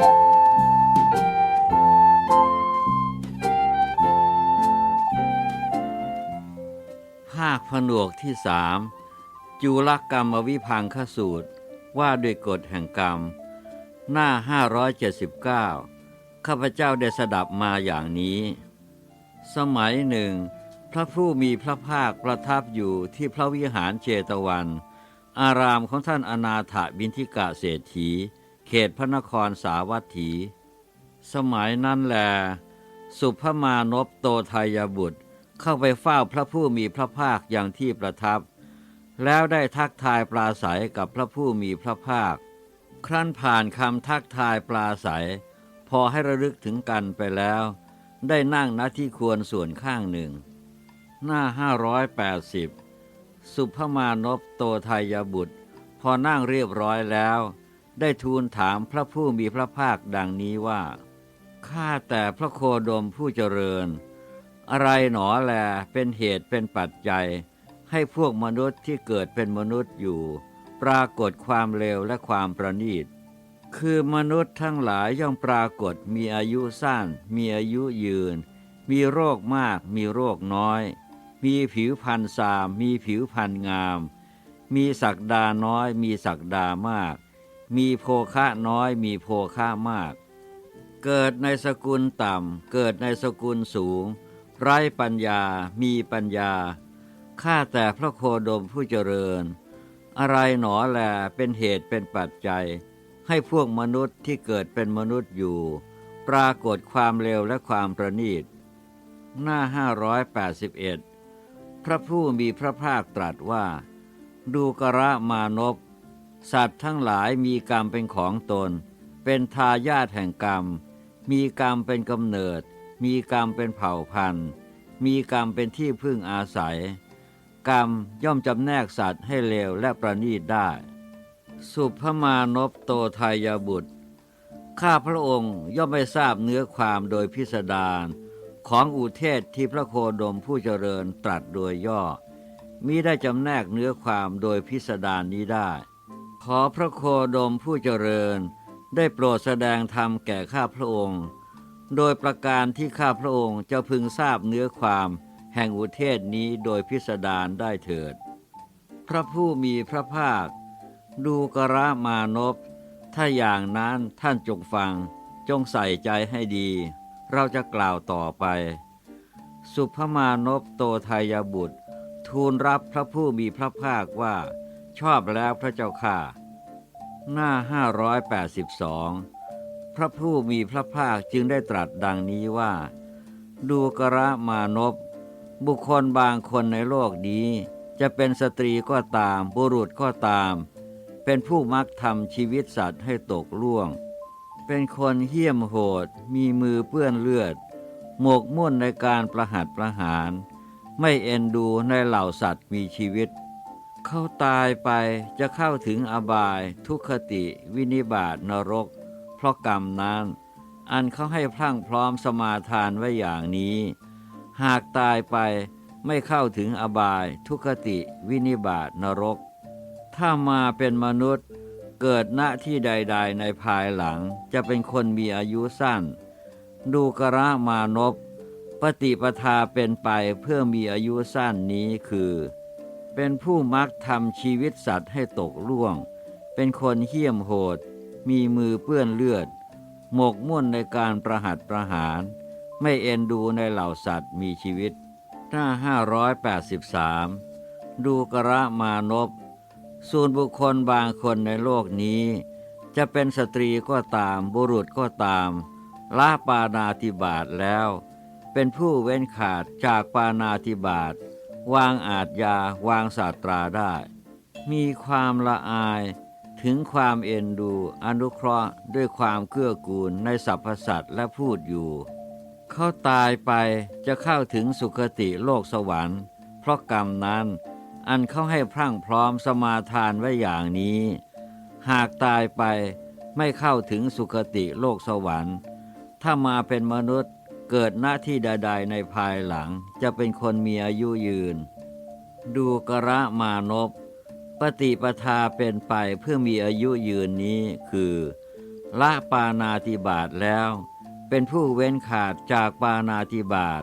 ภาคผนวกที่สามจุลกรรมวิพังคสูตรว่าด้วยกฎแห่งกรรม หน้า 579 ข้าพเจ้าได้สดับมาอย่างนี้ สมัยหนึ่ง พระผู้มีพระภาคประทับอยู่ที่พระวิหารเจตวัน อารามของท่านอนาถบินทิกะเศรษฐี เขตพระนครสาวัตถี สมัยนั้นแล สุภมานพโตทายบุตรเข้าไปเฝ้าพระผู้มีพระภาคอย่างที่ประทับ แล้วได้ทักทายปราศัยกับพระผู้มีพระภาค ครั้นผ่านคำทักทายปราศัย พอให้ระลึกถึงกันไปแล้ว ได้นั่งณที่ควรส่วนข้างหนึ่ง หน้า 580 สุภมานพโตทายบุตร พอนั่งเรียบร้อยแล้ว ได้ทูลถามพระผู้มีพระภาคดังนี้ว่า ข้าแต่พระโคดมผู้เจริญ อะไรหนอแลเป็นเหตุเป็นปัจจัย ให้พวกมนุษย์ที่เกิดเป็นมนุษย์อยู่ ปรากฏความเลวและความประณีต คือมนุษย์ทั้งหลายย่อมปรากฏมีอายุสั้น มีอายุยืน มีโรคมาก มีโรคน้อย มีผิวพรรณสาม มีผิวพรรณงาม มีศักดาน้อย มีศักดามาก มีโภคะน้อยมีโภคะมาก เกิดในสกุลต่ำ เกิดในสกุลสูง ไร้ปัญญา มีปัญญา ข้าแต่พระโคดมผู้เจริญ อะไรหนอแลเป็นเหตุเป็นปัจจัย ให้พวกมนุษย์ที่เกิดเป็นมนุษย์อยู่ ปรากฏความเลวและความประณีต หน้า 581 พระผู้มีพระภาคตรัสว่า ดูกระมานพ สัตว์ทั้งหลายมีกรรมเป็นของตน เป็นทายาทแห่งกรรม มีกรรมเป็นกำเนิด มีกรรมเป็นเผ่าพันธุ์ มีกรรมเป็นที่พึ่งอาศัย กรรมย่อมจำแนกสัตว์ให้เลวและประณีตได้ สุภมานพโตทายบุตร ข้าพระองค์ย่อมไม่ทราบเนื้อความโดยพิสดารของอุเทศที่พระโคดมผู้เจริญตรัสโดยย่อมิได้จำแนกเนื้อความโดยพิสดารนี้ได้ ขอพระโคดมผู้เจริญ ได้โปรดแสดงธรรมแก่ข้าพระองค์ โดยประการที่ข้าพระองค์จะพึงทราบเนื้อความแห่งอุเทศนี้โดยพิสดารได้เถิด พระผู้มีพระภาค ดูกระมานพถ้าอย่างนั้นท่านจงฟังจงใส่ใจให้ดี เราจะกล่าวต่อไป สุภมานพโตทายบุตร ทูลรับพระผู้มีพระภาคว่า ชอบแล้วพระเจ้าค่าหน้า 582 พระผู้มีพระภาคจึงได้ตรัสดังนี้ว่า ดูกระมานพบุคคลบางคนในโลกนี้ จะเป็นสตรีก็ตาม บุรุษก็ตาม เป็นผู้มักทำชีวิตสัตว์ให้ตกล่วง เป็นคนเหี้ยมโหด มีมือเปื้อนเลือด หมกมุ่นในการประหัตประหาร ไม่เอ็นดูในเหล่าสัตว์มีชีวิต เขาตายไปจะเข้าถึงอบายทุกขติวินิบาตนรก เพราะกรรมนั้น อันเขาให้พรั่งพร้อมสมาทานไว้อย่างนี้ หากตายไปไม่เข้าถึงอบายทุกขติวินิบาตนรก ถ้ามาเป็นมนุษย์เกิดณที่ใด ๆ ในภายหลังจะเป็นคนมีอายุสั้น ดูกระมานพปฏิปทาเป็นไปเพื่อมีอายุสั้นนี้คือ เป็นผู้มักทำชีวิตสัตว์ให้ตกล่วง เป็นคนเหี้ยมโหด มีมือเปื้อนเลือด หมกมุ่นในการประหัตประหาร ไม่เอ็นดูในเหล่าสัตว์มีชีวิต หน้า 583 ดูกระมานพส่วนบุคคลบางคนในโลกนี้ จะเป็นสตรีก็ตามบุรุษก็ตามละปานาติบาตแล้ว เป็นผู้เว้นขาดจากปานาติบาต วางอาจยาวางศาสตราได้ มีความละอายถึงความเอ็นดูอนุเคราะห์ด้วยความเกื้อกูลในสรรพสัตว์และพูดอยู่ เขาตายไปจะเข้าถึงสุคติโลกสวรรค์ เพราะกรรมนั้น อันเขาให้พรั่งพร้อมสมาทานไว้อย่างนี้ หากตายไปไม่เข้าถึงสุคติโลกสวรรค์ ถ้ามาเป็นมนุษย์ เกิดหน้าที่ใดๆในภายหลังจะเป็นคนมีอายุยืน ดูกระมานพปฏิปทาเป็นไปเพื่อมีอายุยืนนี้คือ ละปานาติบาตแล้ว เป็นผู้เว้นขาดจากปานาติบาต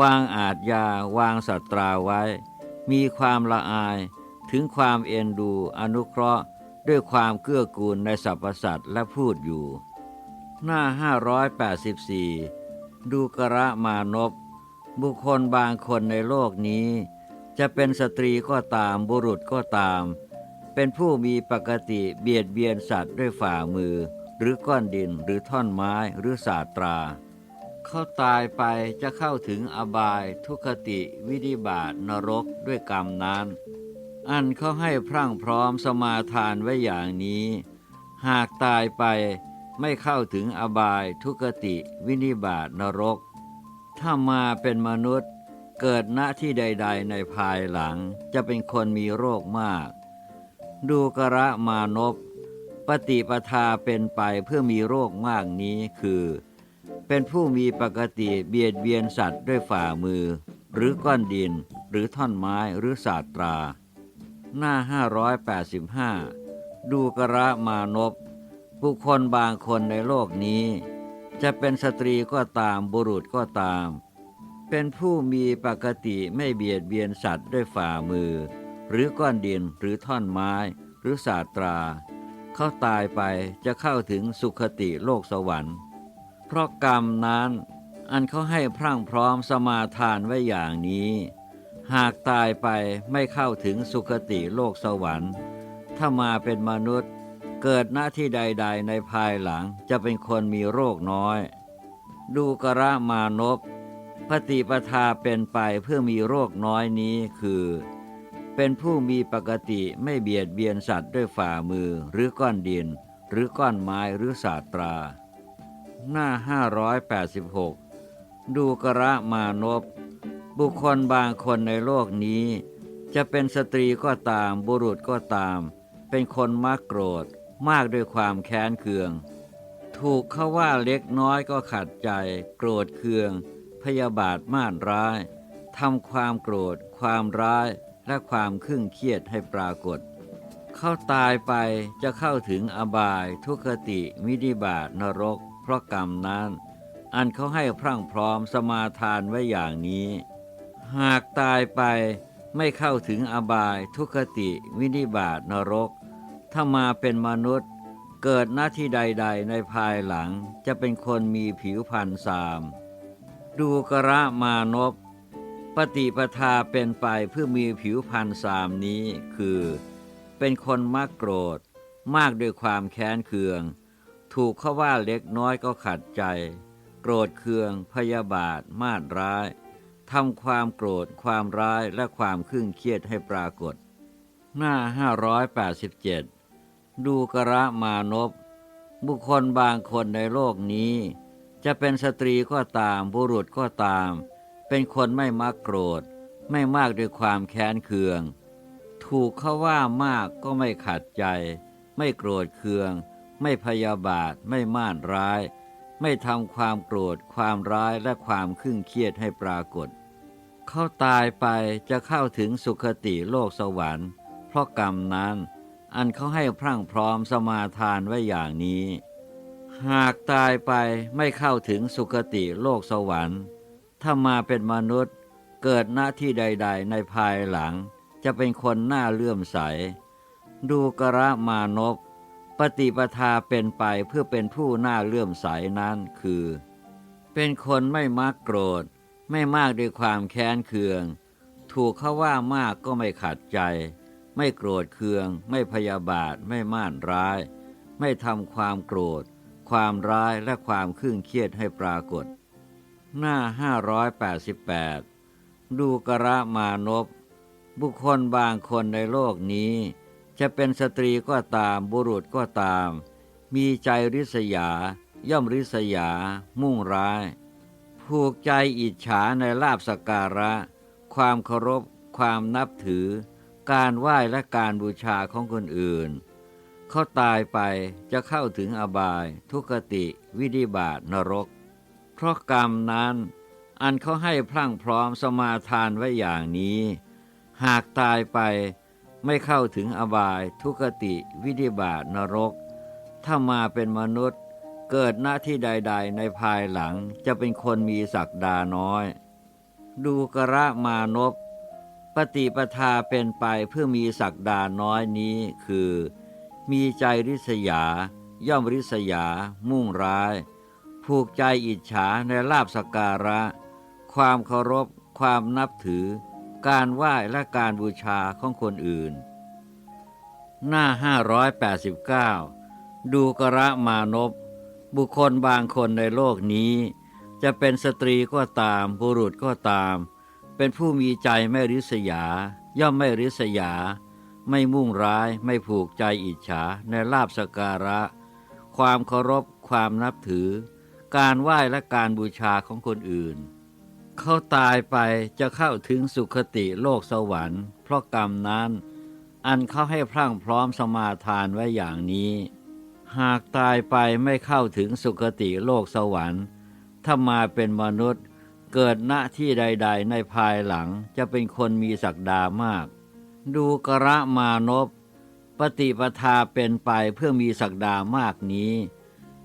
วางอาจยาวางสัตราไว้ มีความละอายถึงความเอ็นดูอนุเคราะห์ ด้วยความเกื้อกูลในสรรพสัตว์และพูดอยู่ หน้า 584 ดูกระมานพบุคคลบางคนในโลกนี้ จะเป็นสตรีก็ตามบุรุษก็ตาม เป็นผู้มีปกติเบียดเบียนสัตว์ด้วยฝ่ามือ หรือก้อนดินหรือท่อนไม้หรือสาตรา เขาตายไปจะเข้าถึงอบายทุคติวิธิบาตนรกด้วยกรรมนั้น อันเขาให้พรั่งพร้อมสมาทานไว้อย่างนี้ หากตายไป ไม่เข้าถึงอบายทุกติวินิบาตนรก ถ้ามาเป็นมนุษย์เกิดณที่ใด ๆ ในภายหลังจะเป็นคนมีโรคมาก ดูกระมานพปฏิปทาเป็นไปเพื่อมีโรคมากนี้คือ เป็นผู้มีปกติเบียดเบียนสัตว์ด้วยฝ่ามือ หรือก้อนดิน หรือท่อนไม้หรือสาสตรา หน้า 585 ดูกระมานพ บุคคลบางคนในโลกนี้ จะเป็นสตรีก็ตามบุรุษก็ตาม เป็นผู้มีปกติไม่เบียดเบียนสัตว์ด้วยฝ่ามือ หรือก้อนดินหรือท่อนไม้ หรือสาสตรา เขาตายไปจะเข้าถึงสุคติโลกสวรรค์ เพราะกรรมนั้นอันเขาให้พรั่งพร้อมสมาทานไว้อย่างนี้ หากตายไปไม่เข้าถึงสุคติโลกสวรรค์ ถ้ามาเป็นมนุษย์ เกิดหน้าที่ใด ๆ ในภายหลังจะเป็นคนมีโรคน้อย ดูกระมานพปฏิปทาเป็นไปเพื่อมีโรคน้อยนี้คือ เป็นผู้มีปกติไม่เบียดเบียนสัตว์ด้วยฝ่ามือหรือก้อนดิน หรือก้อนไม้หรือสาตรา หน้า 586 ดูกระมานพบุคคลบางคนในโลกนี้ จะเป็นสตรีก็ตามบุรุษก็ตาม เป็นคนมักโกรธ มากด้วยความแค้นเคือง ถูกเขาว่าเล็กน้อยก็ขัดใจ โกรธเคือง พยาบาทม่านร้ายทำความโกรธ ความร้ายและความขึ่งเครียดให้ปรากฏ เขาตายไปจะเข้าถึงอบาย ทุกขติมิดิบาตนรก เพราะกรรมนั้น อันเขาให้พรั่งพร้อมสมาทานไว้อย่างนี้ หากตายไปไม่เข้าถึงอบาย ทุกขติวินิบาตนรก ถ้ามาเป็นมนุษย์ เกิดหน้าที่ใด ๆ ในภายหลังจะเป็นคนมีผิวพรรณสาม ดูกระมานพปฏิปทาเป็นไปเพื่อมีผิวพรรณสามนี้ คือ เป็นคนมักโกรธ มากด้วยความแค้นเคือง ถูกเขาว่าเล็กน้อยก็ขัดใจ โกรธเคือง พยาบาท มาดร้ายทำความโกรธ ความร้ายและความขึ่งเครียดให้ปรากฏ หน้า 587 ดูกระมานพบุคคลบางคนในโลกนี้ จะเป็นสตรีก็ตามบุรุษก็ตาม เป็นคนไม่มักโกรธ ไม่มากด้วยความแค้นเคือง ถูกเขาว่ามากก็ไม่ขัดใจ ไม่โกรธเคือง ไม่พยาบาท ไม่ม่านร้าย ไม่ทำความโกรธ ความร้ายและความขึ่งเครียดให้ปรากฏ เขาตายไปจะเข้าถึงสุคติโลกสวรรค์ เพราะกรรมนั้น อันเขาให้พรั่งพร้อมสมาทานไว้อย่างนี้ หากตายไปไม่เข้าถึงสุคติโลกสวรรค์ ถ้ามาเป็นมนุษย์เกิดหน้าที่ใด ๆ ในภายหลัง จะเป็นคนหน้าเลื่อมใส ดูกระมานพปฏิปทาเป็นไปเพื่อเป็นผู้หน้าเลื่อมใสนั้นคือ เป็นคนไม่มักโกรธ ไม่มากด้วยความแค้นเคือง ถูกเขาว่ามากก็ไม่ขัดใจ ไม่โกรธเคือง ไม่พยาบาท ไม่ม่านร้าย ไม่ทำความโกรธ ความร้ายและความขึ่งเครียดให้ปรากฏ หน้า 588 ดูกระมานพบุคคลบางคนในโลกนี้ จะเป็นสตรีก็ตามบุรุษก็ตาม มีใจริษยา ย่อมริษยา มุ่งร้าย ผูกใจอิจฉาในลาบสการะ ความเคารพ ความนับถือ การไหว้และการบูชาของคนอื่น เขาตายไปจะเข้าถึงอบาย ทุกติวิธิบาตนรก เพราะกรรมนั้นอันเขาให้พรั่งพร้อมสมาทานไว้อย่างนี้ หากตายไปไม่เข้าถึงอบาย ทุกติวิธิบาตนรก ถ้ามาเป็นมนุษย์เกิดหน้าที่ใด ๆ ในภายหลังจะเป็นคนมีศักดาน้อย ดูกระมานพ ปฏิปทาเป็นไปเพื่อมีศักดาน้อยนี้คือ มีใจริษยา ย่อมริษยา มุ่งร้าย ผูกใจอิจฉาในลาบสการะ ความเคารพ ความนับถือ การไหว้และการบูชาของคนอื่น หน้า 589 ดูกระมานพบุคคลบางคนในโลกนี้ จะเป็นสตรีก็ตามบุรุษก็ตาม เป็นผู้มีใจไม่ริษยา ย่อมไม่ริษยา ไม่มุ่งร้ายไม่ผูกใจอิจฉาในลาบสการะ ความเคารพ ความนับถือ การไหว้และการบูชาของคนอื่น เขาตายไปจะเข้าถึงสุคติโลกสวรรค์ เพราะกรรมนั้น อันเขาให้พรั่งพร้อมสมาทานไว้อย่างนี้ หากตายไปไม่เข้าถึงสุคติโลกสวรรค์ถ้ามาเป็นมนุษย์ เกิดณที่ใด ๆ ในภายหลังจะเป็นคนมีศักดามาก ดูกระมานพปฏิปทาเป็นไปเพื่อมีศักดามากนี้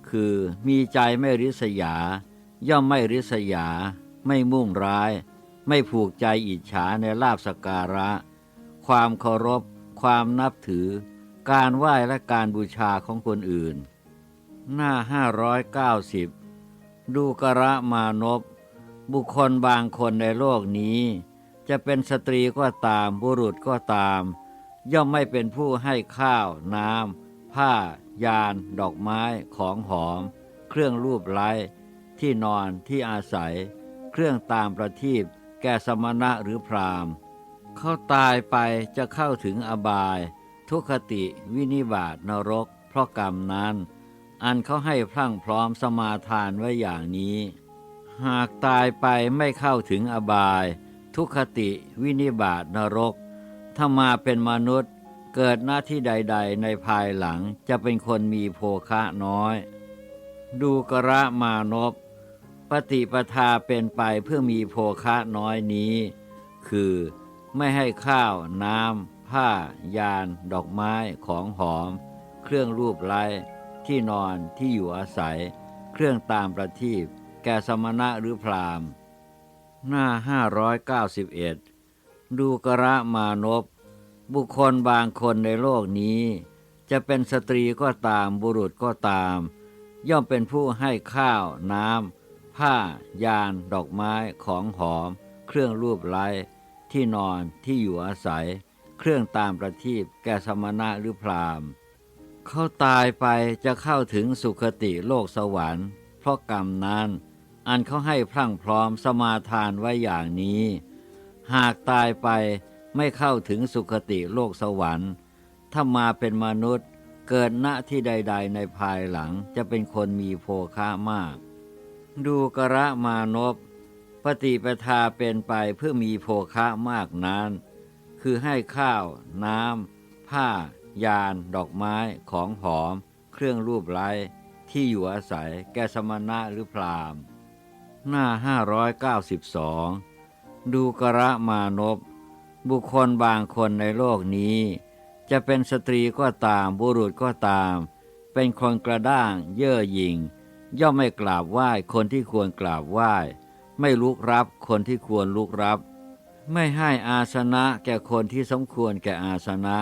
คือมีใจไม่ริษยา ย่อมไม่ริษยา ไม่มุ่งร้าย ไม่ผูกใจอิจฉาในลาบสการะ ความเคารพ ความนับถือ การไหว้และการบูชาของคนอื่น หน้า 590 ดูกระมานพ บุคคลบางคนในโลกนี้ จะเป็นสตรีก็ตามบุรุษก็ตาม ย่อมไม่เป็นผู้ให้ข้าว น้ำผ้า ยาน ดอกไม้ ของหอม เครื่องรูปไล้ ที่นอนที่อาศัย เครื่องตามประทีปแก่สมณะหรือพราหมณ์เขาตายไปจะเข้าถึงอบาย ทุคติวินิบาตนรก เพราะกรรมนั้น อันเขาให้พรั่งพร้อมสมาทานไว้อย่างนี้ หากตายไปไม่เข้าถึงอบาย ทุคติวินิบาตนรก ถ้ามาเป็นมนุษย์เกิดหน้าที่ใด ๆ ในภายหลังจะเป็นคนมีโภคะน้อย ดูกระมานพปฏิปทาเป็นไปเพื่อมีโภคะน้อยนี้ คือไม่ให้ข้าว น้ำ ผ้า ยาน ดอกไม้ของหอม เครื่องรูปไล้ที่นอนที่อยู่อาศัย เครื่องตามประทีป แก่สมณะหรือพราหมณ์ หน้า 591 ดูกระมานพบุคคลบางคนในโลกนี้ จะเป็นสตรีก็ตามบุรุษก็ตาม ย่อมเป็นผู้ให้ข้าว น้ำ ผ้า ยาน ดอกไม้ ของหอม เครื่องรูปไล้ที่นอนที่อยู่อาศัย เครื่องตามประทีปแก่สมณะหรือพราหมณ์เขาตายไปจะเข้าถึงสุคติโลกสวรรค์ เพราะกรรมนั้น อันเขาให้พรั่งพร้อมสมาทานไว้อย่างนี้ หากตายไปไม่เข้าถึงสุคติโลกสวรรค์ ถ้ามาเป็นมนุษย์เกิดณที่ใด ๆ ในภายหลังจะเป็นคนมีโภคะมาก ดูกระมานพปฏิปทาเป็นไปเพื่อมีโภคะมากนั้น คือให้ข้าว น้ำ ผ้า ยาน ดอกไม้ ของหอม เครื่องรูปไล้ที่อยู่อาศัย แก่สมณะหรือพราหมณ์ หน้า 592 ดูกระมานพบุคคลบางคนในโลกนี้ จะเป็นสตรีก็ตามบุรุษก็ตาม เป็นคนกระด้าง เย่อหยิ่ง ย่อมไม่กราบไหว้คนที่ควรกราบไหว้ ไม่ลุกรับคนที่ควรลุกรับ ไม่ให้อาสนะแก่คนที่สมควรแก่อาสนะ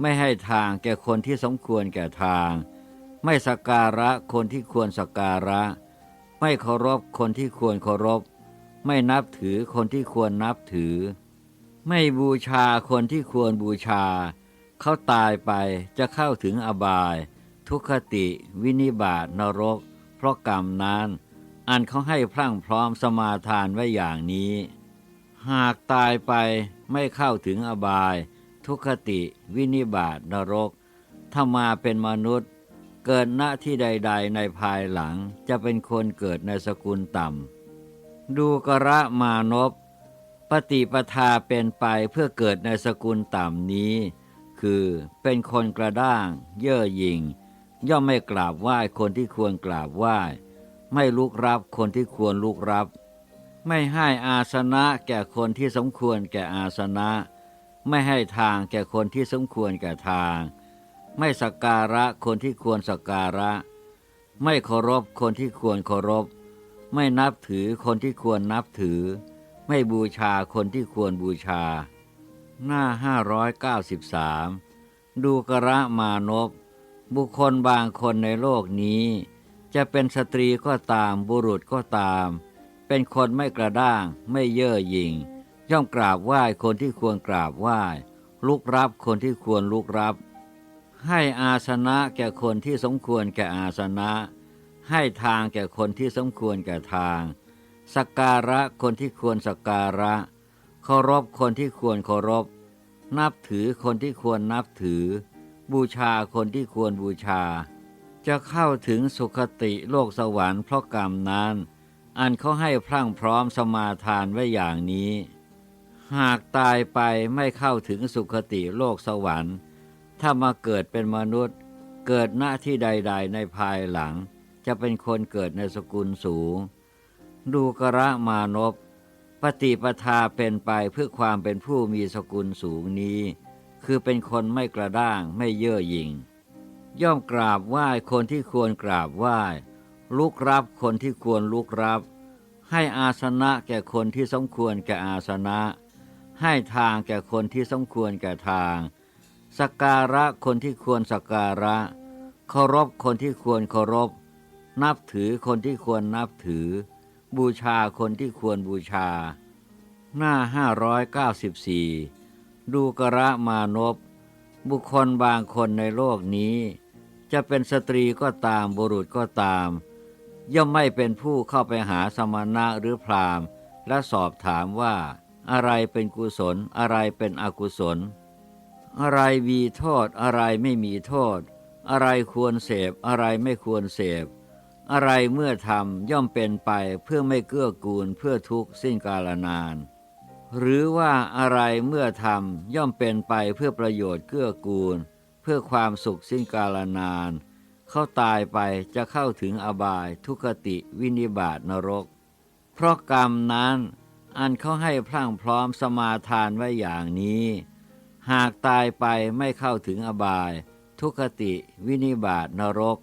ไม่ให้ทางแก่คนที่สมควรแก่ทาง ไม่สักการะคนที่ควรสักการะ ไม่เคารพคนที่ควรเคารพ ไม่นับถือคนที่ควรนับถือ ไม่บูชาคนที่ควรบูชา เขาตายไปจะเข้าถึงอบาย ทุคติวินิบาตนรก เพราะกรรมนั้น อันเขาให้พรั่งพร้อมสมาทานไว้อย่างนี้ หากตายไปไม่เข้าถึงอบาย ทุคติวินิบาตนรก ถ้ามาเป็นมนุษย์ เกิดณที่ใด ๆ ในภายหลังจะเป็นคนเกิดในสกุลต่ำ ดูกระมานพปฏิปทาเป็นไปเพื่อเกิดในสกุลต่ำนี้ คือเป็นคนกระด้าง เย่อหยิ่ง ย่อมไม่กราบไหว้คนที่ควรกราบไหว้ ไม่ลุกรับคนที่ควรลุกรับ ไม่ให้อาสนะแก่คนที่สมควรแก่อาสนะ ไม่ให้ทางแก่คนที่สมควรแก่ทาง ไม่สักการะคนที่ควรสักการะ ไม่เคารพคนที่ควรเคารพ ไม่นับถือคนที่ควรนับถือ ไม่บูชาคนที่ควรบูชา หน้า 593 ดูกระมานพบุคคลบางคนในโลกนี้ จะเป็นสตรีก็ตามบุรุษก็ตาม เป็นคนไม่กระด้าง ไม่เย่อหยิ่งย่อมกราบไหว้คนที่ควรกราบไหว้ลุกรับคนที่ควรลุกรับ ให้อาสนะแก่คนที่สมควรแก่อาสนะ ให้ทางแก่คนที่สมควรแก่ทาง สักการะคนที่ควรสักการะ เคารพคนที่ควรเคารพ นับถือคนที่ควรนับถือ บูชาคนที่ควรบูชา จะเข้าถึงสุคติโลกสวรรค์เพราะกรรมนั้น อันเขาให้พรั่งพร้อมสมาทานไว้อย่างนี้ หากตายไปไม่เข้าถึงสุคติโลกสวรรค์ ถ้ามาเกิดเป็นมนุษย์ เกิดหน้าที่ใด ๆ ในภายหลัง จะเป็นคนเกิดในสกุลสูง ดูกระมานพปฏิปทาเป็นไปเพื่อความเป็นผู้มีสกุลสูงนี้ คือเป็นคนไม่กระด้างไม่เย่อหยิ่ง ย่อมกราบไหว้คนที่ควรกราบไหว้ลุกรับคนที่ควรลุกรับ ให้อาสนะแก่คนที่สมควรแก่อาสนะ ให้ทางแก่คนที่สมควรแก่ทาง สักการะคนที่ควรสักการะ เคารพคนที่ควรเคารพ นับถือคนที่ควรนับถือ บูชาคนที่ควรบูชา หน้า 594 ดูกระมานพบุคคลบางคนในโลกนี้ จะเป็นสตรีก็ตามบุรุษก็ตาม ย่อมไม่เป็นผู้เข้าไปหาสมณะหรือพราหมณ์ และสอบถามว่า อะไรเป็นกุศลอะไรเป็นอกุศล อะไรมีโทษอะไรไม่มีโทษ อะไรควรเสพอะไรไม่ควรเสพ อะไรเมื่อทำย่อมเป็นไปเพื่อไม่เกื้อกูลเพื่อทุกข์สิ้นกาลนาน หรือว่าอะไรเมื่อทำย่อมเป็นไปเพื่อประโยชน์เกื้อกูล เพื่อความสุขสิ้นกาลนาน เขาตายไปจะเข้าถึงอบายทุกติวินิบาตนรก เพราะกรรมนั้นอันเขาให้พรั่งพร้อมสมาทานไว้อย่างนี้ หากตายไปไม่เข้าถึงอบาย ทุกติวินิบาตนรก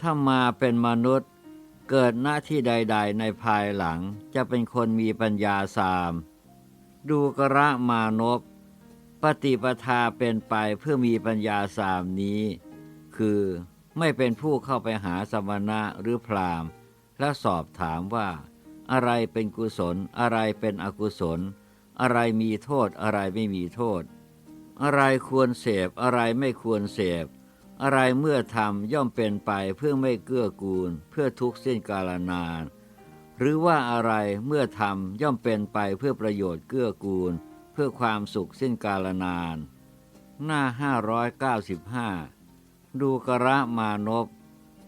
ถ้ามาเป็นมนุษย์ เกิดหน้าที่ใด ๆ ในภายหลังจะเป็นคนมีปัญญาสาม ดูกระมานพปฏิปทาเป็นไปเพื่อมีปัญญาสามนี้ คือไม่เป็นผู้เข้าไปหาสมณะหรือพราหมณ์ และสอบถามว่า อะไรเป็นกุศล อะไรเป็นอกุศล อะไรมีโทษอะไรไม่มีโทษ อะไรควรเสพอะไรไม่ควรเสพอะไรเมื่อทำย่อมเป็นไปเพื่อไม่เกื้อกูล เพื่อทุกข์สิ้นกาลนาน หรือว่าอะไรเมื่อทำย่อมเป็นไปเพื่อประโยชน์เกื้อกูล เพื่อความสุขสิ้นกาลนาน หน้า 595 ดูกระมานพ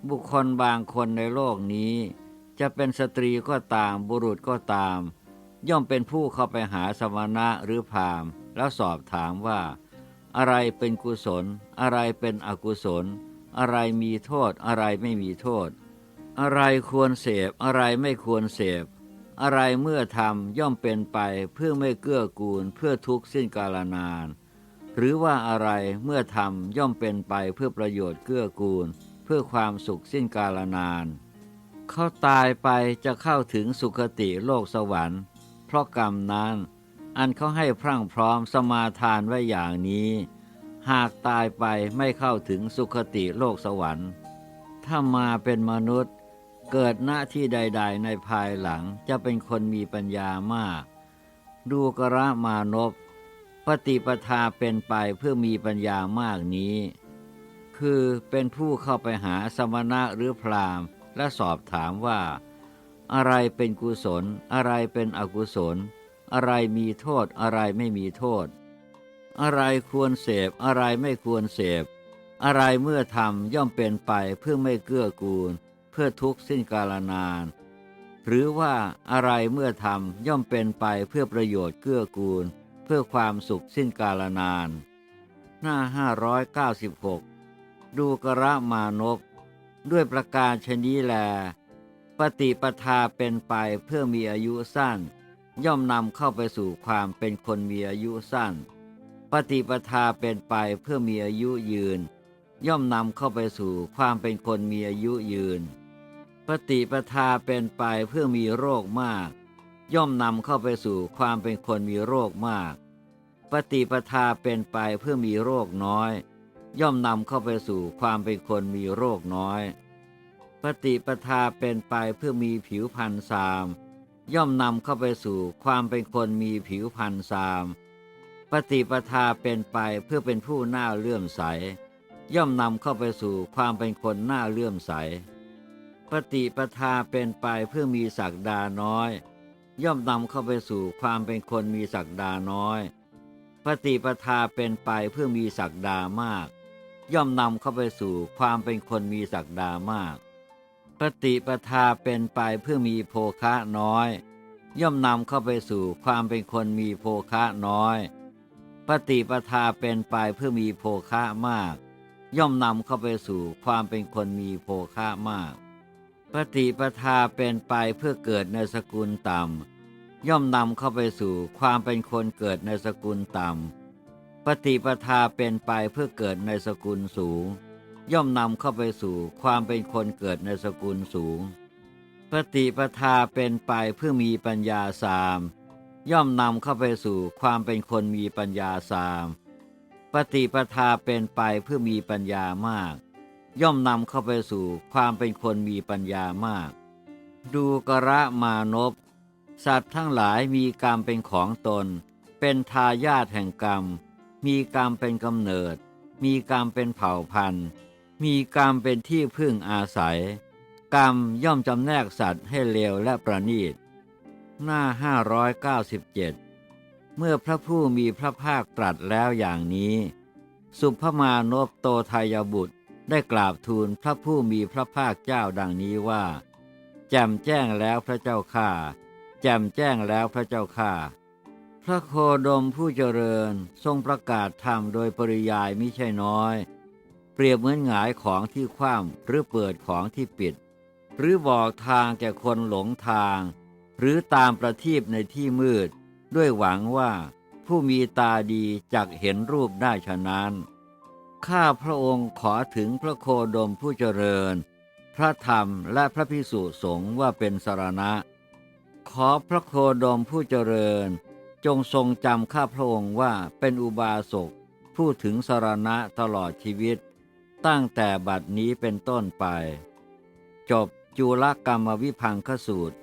บุคคลบางคนในโลกนี้ จะเป็นสตรีก็ตามบุรุษก็ตาม ย่อมเป็นผู้เข้าไปหาสมณะหรือพราหมณ์แล้วสอบถามว่า อะไรเป็นกุศล อะไรเป็นอกุศล อะไรมีโทษ อะไรไม่มีโทษ อะไรควรเสพอะไรไม่ควรเสพอะไรเมื่อทำย่อมเป็นไปเพื่อไม่เกื้อกูลเพื่อทุกข์สิ้นกาลนาน หรือว่าอะไรเมื่อทำย่อมเป็นไปเพื่อประโยชน์เกื้อกูล เพื่อความสุขสิ้นกาลนานเขาตายไปจะเข้าถึงสุคติโลกสวรรค์ เพราะกรรมนั้น อันเขาให้พรั่งพร้อมสมาทานไว้อย่างนี้ หากตายไปไม่เข้าถึงสุคติโลกสวรรค์ ถ้ามาเป็นมนุษย์เกิดหน้าที่ใด ๆ ในภายหลังจะเป็นคนมีปัญญามาก ดูกระมานพปฏิปทาเป็นไปเพื่อมีปัญญามากนี้ คือเป็นผู้เข้าไปหาสมณะหรือพราหมณ์ และสอบถามว่า อะไรเป็นกุศล อะไรเป็นอกุศล อะไรมีโทษอะไรไม่มีโทษ อะไรควรเสพอะไรไม่ควรเสพ อะไรเมื่อทำย่อมเป็นไปเพื่อไม่เกื้อกูล เพื่อทุกข์สิ้นกาลนาน หรือว่าอะไรเมื่อทำย่อมเป็นไปเพื่อประโยชน์เกื้อกูล เพื่อความสุขสิ้นกาลนาน หน้า 596 ดูกระมานพด้วยประการชนี้แล ปฏิปทาเป็นไปเพื่อมีอายุสั้น ย่อมนำเข้าไปสู่ความเป็นคนมีอายุสั้น ปฏิปทาเป็นไปเพื่อมีอายุยืน ย่อมนำเข้าไปสู่ความเป็นคนมีอายุยืน ปฏิปทาเป็นไปเพื่อมีโรคมาก ย่อมนำเข้าไปสู่ความเป็นคนมีโรคมาก ปฏิปทาเป็นไปเพื่อมีโรคน้อย ย่อมนำเข้าไปสู่ความเป็นคนมีโรคน้อย ปฏิปทาเป็นไปเพื่อมีผิวพรรณสาม ย่อมนำเข้าไปสู่ความเป็นคนมีผิวพรรณสาม ปฏิปทาเป็นไปเพื่อเป็นผู้น่าเลื่อมใส ย่อมนำเข้าไปสู่ความเป็นคนน่าเลื่อมใส ปฏิปทาเป็นไปเพื่อมีศักดาน้อย ย่อมนำเข้าไปสู่ความเป็นคนมีศักดาน้อย ปฏิปทาเป็นไปเพื่อมีศักดามาก ย่อมนำเข้าไปสู่ความเป็นคนมีศักดามาก ฏิปทาเป็นไปเพื่อมีโภคะน้อย ย่อมนำเข้าไปสู่ความเป็นคนมีโภคะน้อย ปฏิปทาเป็นไปเพื่อมีโภคะมาก ย่อมนำเข้าไปสู่ความเป็นคนมีโภคะมาก ปฏิปทาเป็นไปเพื่อเกิดในสกุลต่ำย่อมนำเข้าไปสู่ความเป็นคนเกิดในสกุลต่ำปฏิปทาเป็นไปเพื่อเกิดในสกุลสูง ย่อมนำเข้าไปสู่ความเป็นคนเกิดในสกุลสูง ปฏิปทาเป็นไปเพื่อมีปัญญาสาม ย่อมนำเข้าไปสู่ความเป็นคนมีปัญญาสาม ปฏิปทาเป็นไปเพื่อมีปัญญามาก ย่อมนำเข้าไปสู่ความเป็นคนมีปัญญามาก ดูกระมานพสัตว์ทั้งหลายมีกรรมเป็นของตน เป็นทายาทแห่งกรรม มีกรรมเป็นกำเนิด มีกรรมเป็นเผ่าพันธุ์ มีกรรมเป็นที่พึ่งอาศัย กรรมย่อมจำแนกสัตว์ให้เลวและประณีต หน้า 597 เมื่อพระผู้มีพระภาคตรัสแล้วอย่างนี้ สุภมานพโตทายบุตรได้กราบทูลพระผู้มีพระภาคเจ้าดังนี้ว่า แจ่มแจ้งแล้วพระเจ้าข้าแจ่มแจ้งแล้วพระเจ้าข้าพระโคดมผู้เจริญทรงประกาศธรรมโดยปริยายมิใช่น้อย รียบเหมือนหงายของที่คว่ำหรือเปิดของที่ปิด หรือบอกทางแก่คนหลงทาง หรือตามประทีปในที่มืด ด้วยหวังว่าผู้มีตาดีจักเห็นรูปได้ฉะนั้น ข้าพระองค์ขอถึงพระโคดมผู้เจริญ พระธรรมและพระพิสุสงฆ์ว่าเป็นสรณะ ขอพระโคดมผู้เจริญ จงทรงจำข้าพระองค์ว่าเป็นอุบาสกผู้ถึงสรณะตลอดชีวิต ตั้งแต่บัดนี้เป็นต้นไป จบจุลกรรมวิพังคสูตร